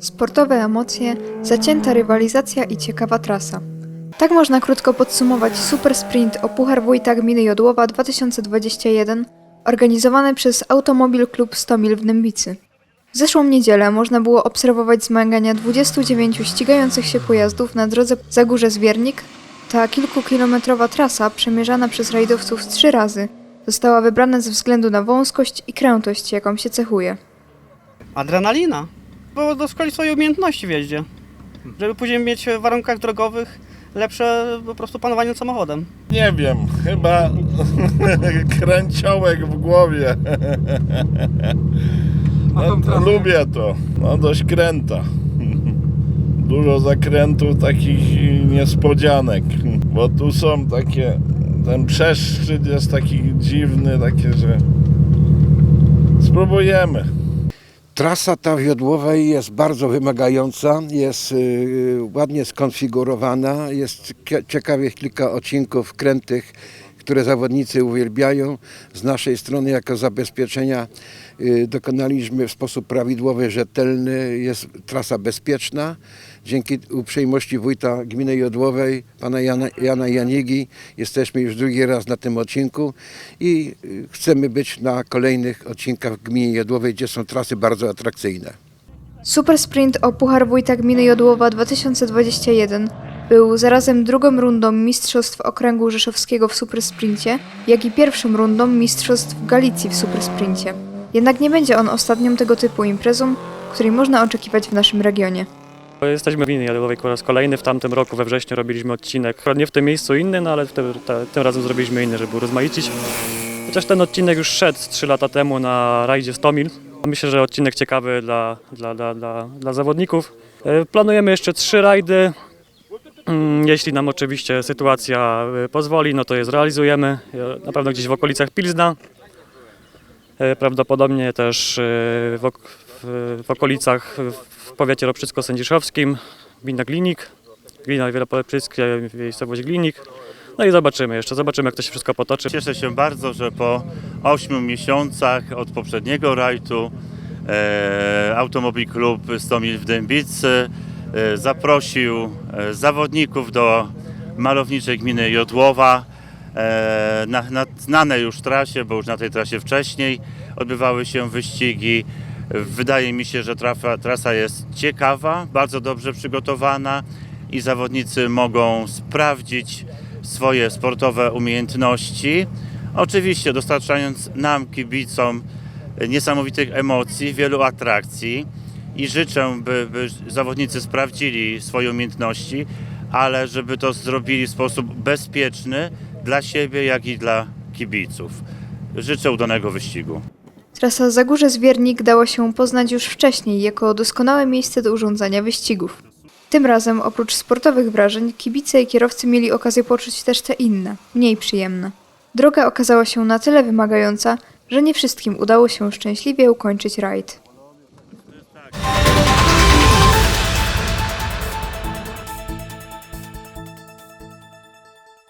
Sportowe emocje, zacięta rywalizacja i ciekawa trasa. Tak można krótko podsumować Super Sprint o Puchar Wójta Gminy Jodłowa 2021 organizowany przez Automobil Klub Stomil w Dębicy. W zeszłą niedzielę można było obserwować zmagania 29 ścigających się pojazdów na drodze Zagórze Zwiernik. Ta kilkukilometrowa trasa, przemierzana przez rajdowców trzy razy, została wybrana ze względu na wąskość i krętość, jaką się cechuje. Adrenalina. Bo doskonali swoje umiejętności w jeździe. Żeby później mieć w warunkach drogowych lepsze po prostu panowanie nad samochodem. Nie wiem, chyba kręciołek w głowie. No, lubię to. No dość kręta. Dużo zakrętów takich niespodzianek. Bo tu są takie. Ten przeszczyt jest taki dziwny, takie, że spróbujemy. Trasa ta wiodłowej jest bardzo wymagająca, jest y, ładnie skonfigurowana, jest ciekawych kilka odcinków krętych, które zawodnicy uwielbiają. Z naszej strony jako zabezpieczenia y, dokonaliśmy w sposób prawidłowy, rzetelny, jest trasa bezpieczna. Dzięki uprzejmości wójta gminy Jodłowej, pana Jana, Jana Janigi, jesteśmy już drugi raz na tym odcinku i y, chcemy być na kolejnych odcinkach w gminie Jodłowej, gdzie są trasy bardzo atrakcyjne. Super Sprint o Puchar Wójta Gminy Jodłowa 2021 był zarazem drugą rundą Mistrzostw Okręgu Rzeszowskiego w Super Sprincie, jak i pierwszą rundą Mistrzostw Galicji w Super Sprincie. Jednak nie będzie on ostatnią tego typu imprezą, której można oczekiwać w naszym regionie. Jesteśmy w gminie Jadłowej po raz kolejny. W tamtym roku we wrześniu robiliśmy odcinek, nie w tym miejscu inny, no ale tym, te, tym razem zrobiliśmy inny, żeby urozmaicić. Chociaż ten odcinek już szedł 3 lata temu na rajdzie 100 mil. Myślę, że odcinek ciekawy dla, dla, dla, dla, dla zawodników. E, Planujemy jeszcze trzy rajdy. Mm, Jeśli nam oczywiście sytuacja e, pozwoli, no to je zrealizujemy. Na pewno gdzieś w okolicach Pilzna. E, Prawdopodobnie też e, w, w, w okolicach w powiecie ropczycko-sędziszowskim, gmina Glinik, gmina Wielopolepczyckie, miejscowość Glinik. No i zobaczymy jeszcze, zobaczymy jak to się wszystko potoczy. Cieszę się bardzo, że po 8 miesiącach od poprzedniego rajdu e, Automobil Klub Stomil w Dębicy zaprosił e, zawodników do malowniczej gminy Jodłowa e, na, na znanej już trasie, bo już na tej trasie wcześniej odbywały się wyścigi. Wydaje mi się, że trafa, trasa jest ciekawa, bardzo dobrze przygotowana i zawodnicy mogą sprawdzić swoje sportowe umiejętności. Oczywiście dostarczając nam, kibicom, niesamowitych emocji, wielu atrakcji i życzę, by, by zawodnicy sprawdzili swoje umiejętności, ale żeby to zrobili w sposób bezpieczny dla siebie, jak i dla kibiców. Życzę udanego wyścigu. Trasa Zagórze Zwiernik dała się poznać już wcześniej jako doskonałe miejsce do urządzania wyścigów. Tym razem oprócz sportowych wrażeń, kibice i kierowcy mieli okazję poczuć też te inne, mniej przyjemne. Droga okazała się na tyle wymagająca, że nie wszystkim udało się szczęśliwie ukończyć rajd.